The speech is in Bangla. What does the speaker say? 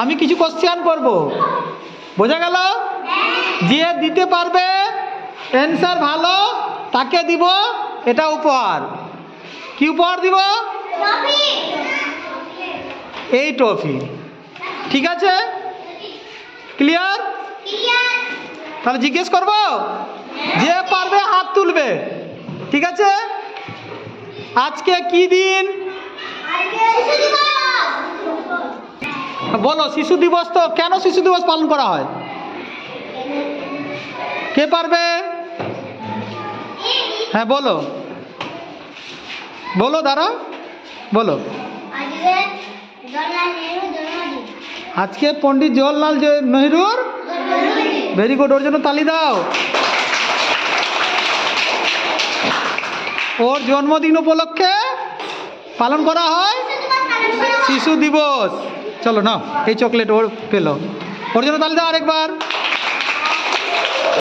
আমি কিছু কোশ্চেন করব। বোঝা গেল? যে দিতে পারবে অ্যান্সার ভালো তাকে দিব এটা উপহার। কি উপহার দিব? এই ট্রফি ঠিক আছে? ক্লিয়ার তাহলে জিজ্ঞেস করব? যে পারবে হাত তুলবে। ঠিক আছে? আজকে কি দিন? বলো, শিশু দিবস তো কেন শিশু দিবস পালন করা হয়? কে পারবে? হ্যাঁ বলো। বলো দাঁড়া বলো। আজকে পণ্ডিত জওয়াহরলাল নেহরুর ভেরি গুড, ওর জন্য তালি দাও। ওর জন্মদিন উপলক্ষে পালন করা হয় শিশু দিবস। চলো না এই চকলেট ওর পেল। ওর জন্য তালি দাও আরেকবার।